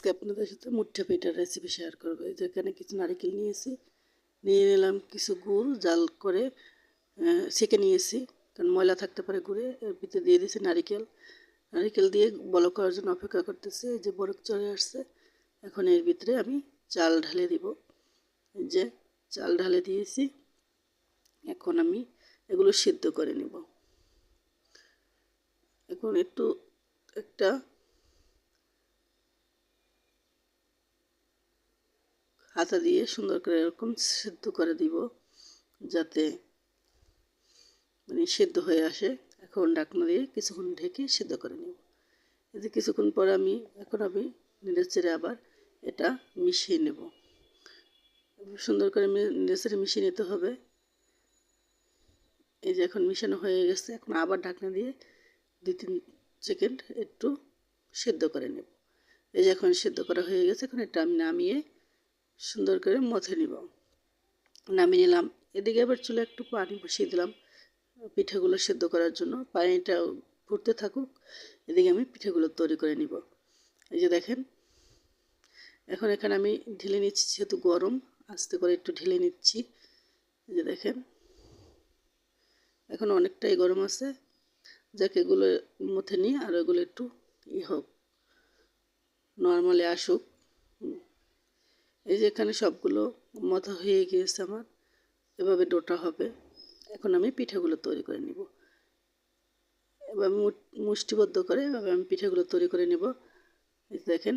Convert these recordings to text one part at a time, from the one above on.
আজকে আপনাদের সাথে মুঠা পিঠার রেসিপি শেয়ার করব। এই যে এখানে কিছু নারিকেল নিয়েছি, নিয়ে নিলাম কিছু গুড়, জাল করে সেঁকে নিয়েছি, কারণ ময়লা থাকতে পারে গুড়ে, এর ভিতরে দিয়ে দিয়েছি নারিকেল। নারিকেল দিয়ে বলক করার জন্য অপেক্ষা করতেছি, এই যে বরফ চলে আসছে, এখন এর ভিতরে আমি চাল ঢালে দিব। যে চাল ঢালে দিয়েছি, এখন আমি এগুলো সিদ্ধ করে নিব। এখন একটু একটা হাতা দিয়ে সুন্দর করে এরকম সেদ্ধ করে দিব, যাতে মানে সেদ্ধ হয়ে আসে। এখন ডাকনা দিয়ে কিছুক্ষণ ঢেকে সেদ্ধ করে নেব। এতে কিছুক্ষণ পর আমি, এখন আমি নেড়ে চেড়ে আবার এটা মিশিয়ে নেব। সুন্দর করে নেড়ে চেড়ে মিশিয়ে নিতে হবে। এই যে এখন মিশানো হয়ে গেছে, এখন আবার ঢাকনা দিয়ে দুই তিন সেকেন্ড একটু সেদ্ধ করে নেব। এই যে এখন সেদ্ধ করা হয়ে গেছে, এখন এটা আমি নামিয়ে সুন্দর করে মথে নিব। নামিয়ে নিলাম। এদিকে আবার চুলে একটু পানি বসিয়ে দিলাম। পিঠেগুলো সেদ্ধ করার জন্য। পানিটা ফুটতে থাকুক। এদিকে আমি পিঠেগুলো তৈরি করে নিব। এই যে দেখেন, এখন এখানে আমি ঢেলে নিচ্ছি যেহেতু গরম, আস্তে করে একটু ঢেলে নিচ্ছি। এই যে দেখেন, এখন অনেকটাই গরম আছে। যাকে, এগুলো মধ্যে নিয়ে আর এগুলো একটু ই হোক, নর্মালি আসুক। এই যে এখানে সবগুলো মতো হয়ে গিয়েছে আমার, এভাবে ডোটা হবে। এখন আমি পিঠাগুলো তৈরি করে নিব। এবার মুষ্টিবদ্ধ করে এভাবে আমি পিঠাগুলো তৈরি করে নেব। এই দেখেন,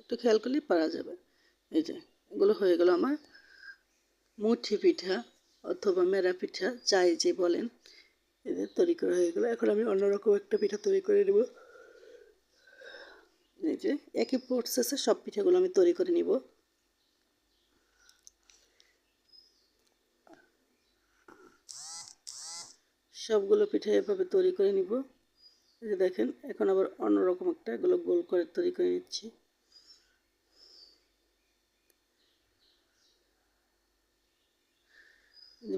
একটু খেয়াল করলেই পারা যাবে। এই যে, এগুলো হয়ে গেল আমার মুঠি পিঠা অথবা মেরা পিঠা, যাই যে বলেন। এদের তৈরি করা হয়ে গেলো। এখন আমি অন্যরকম একটা পিঠা তৈরি করে নেব। যে, একই প্রসেসে সব পিঠাগুলো আমি তৈরি করে নিব। সবগুলো পিঠা এভাবে তৈরি করে নিব। এই যে দেখেন, এখন আবার অন্যরকম একটা এগুলো গোল করে তৈরি করে নিচ্ছি।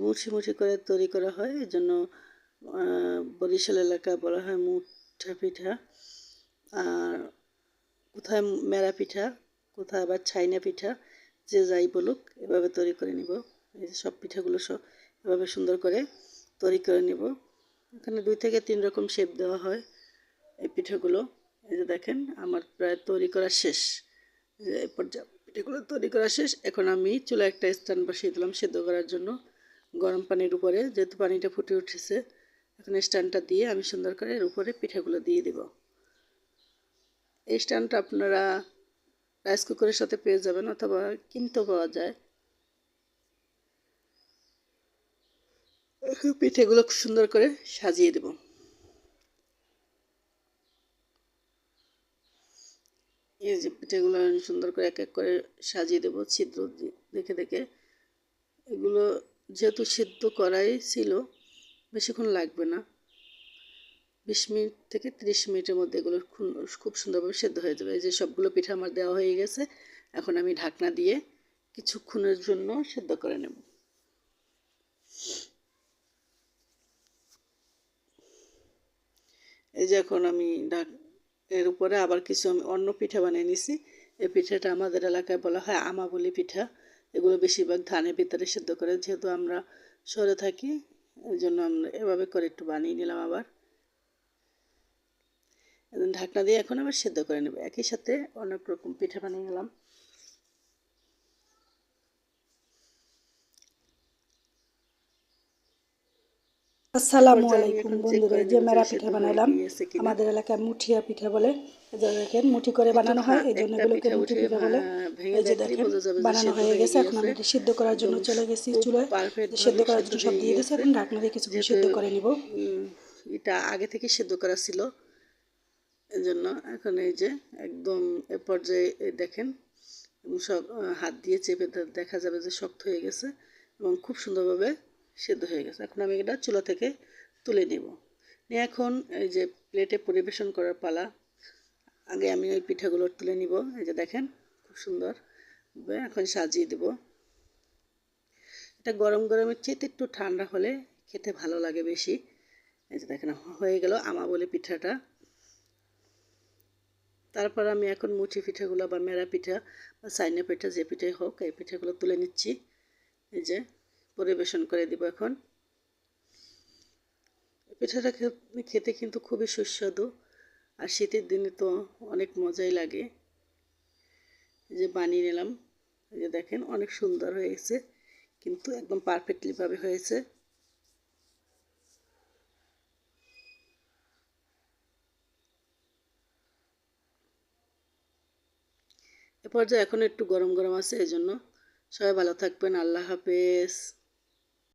মুঠি মুঠি করে তৈরি করা হয়, এই জন্য বরিশাল এলাকা বলা হয় মুঠা পিঠা। আর কোথায় মেরা পিঠা, কোথায় আবার ছাইনা পিঠা, যে যাই বলুক, এভাবে তৈরি করে নিব। এই যে সব পিঠাগুলো সব এভাবে সুন্দর করে তৈরি করে নিব। এখানে দুই থেকে তিন রকম শেপ দেওয়া হয় এই পিঠাগুলো। এই যে দেখেন, আমার প্রায় তৈরি করা শেষ। এই পর্যায়ে পিঠাগুলো তৈরি করা শেষ। এখন আমি চুলা একটা স্ট্যান্ড বসিয়ে দিলাম সেদ্ধ করার জন্য গরম পানির উপরে। যেহেতু পানিটা ফুটে উঠেছে, এখন স্ট্যান্ডটা দিয়ে আমি সুন্দর করে এর উপরে পিঠাগুলো দিয়ে দিব। এই স্ট্যান্ডটা আপনারা রাইস কুকারের সাথে পেয়ে যাবেন অথবা কিনতেও পাওয়া যায়। পিঠেগুলো খুব সুন্দর করে সাজিয়ে দেব। এই যে পিঠেগুলো সুন্দর করে এক এক করে সাজিয়ে দেবো, ছিদ্র দেখে দেখে। এগুলো যেহেতু সিদ্ধ করাই ছিল, বেশিক্ষণ লাগবে না। বিশ মিনিট থেকে ত্রিশ মিনিটের মধ্যে এগুলো খুব সুন্দরভাবে সেদ্ধ হয়ে যাবে। এই যে সবগুলো পিঠা আমার দেওয়া হয়ে গেছে, এখন আমি ঢাকনা দিয়ে কিছুক্ষণের জন্য সেদ্ধ করে নেব। এই যে এখন আমি ঢাক, এর উপরে আবার কিছু আমি অন্য পিঠা বানিয়ে নিছি। এই পিঠাটা আমাদের এলাকায় বলা হয় আমাবলি পিঠা। এগুলো বেশিরভাগ ধানের ভিতরে সেদ্ধ করে, যেহেতু আমরা শহরে থাকি এই জন্য আমরা এভাবে করে একটু বানিয়ে নিলাম আবার। ঢাকনা দিয়ে এখন আবার সেদ্ধ করে নেব। একই সাথে অনেক রকম পিঠা বানিয়ে নিলাম। আসসালামু আলাইকুম বন্ধুরা যে মেরা পিঠা বানালাম। আমাদের এলাকায় মুঠিয়া পিঠা বলে দেখেন মুঠি করে বানানো হয় এই জন্য এগুলোকে মুঠি পিঠা বলে। এই যে দেখেন বানানো হয়ে গেছে। এখন আমি এটা সিদ্ধ করার জন্য চলে গেছি চুলায়। সিদ্ধ করার জন্য সব দিয়ে দিয়েছি এখন ঢাকনা দিয়ে কিছুক্ষণ সিদ্ধ করে নিব। এটা আগে থেকে সিদ্ধ করা ছিল। এই জন্য এখন এই যে একদম এ পর্যায়ে দেখেন সব হাত দিয়ে চেপে দেখা যাবে যে শক্ত হয়ে গেছে এবং খুব সুন্দরভাবে সেদ্ধ হয়ে গেছে। এখন আমি এটা চুলা থেকে তুলে নেব। নিয়ে এখন এই যে প্লেটে পরিবেশন করার পালা, আগে আমি ওই পিঠাগুলো তুলে নিব। এই যে দেখেন, খুব সুন্দর। এখন সাজিয়ে দেব। এটা গরম গরমের চেয়ে একটু ঠান্ডা হলে খেতে ভালো লাগে বেশি। এই যে দেখেন, হয়ে গেল আমা বলে পিঠাটা। তারপর আমি এখন মুঠি পিঠাগুলো বা মেরা পিঠা বা সাইনা পিঠা যে পিঠাই হোক, এই পিঠাগুলো তুলে নিচ্ছি। এই যে পরিবেশন করে দিব এখন। পিঠাটা খেতে কিন্তু খুবই সুস্বাদু আর শীতের দিনে তো অনেক মজাই লাগে। এই যে বানিয়ে নিলাম। এই যে দেখেন অনেক সুন্দর হয়েছে কিন্তু একদম পারফেক্টলিভাবে হয়েছে। এ পর্যায়ে এখন একটু গরম গরম আছে এই জন্য সবাই ভালো থাকবেন। আল্লাহ হাফেজ।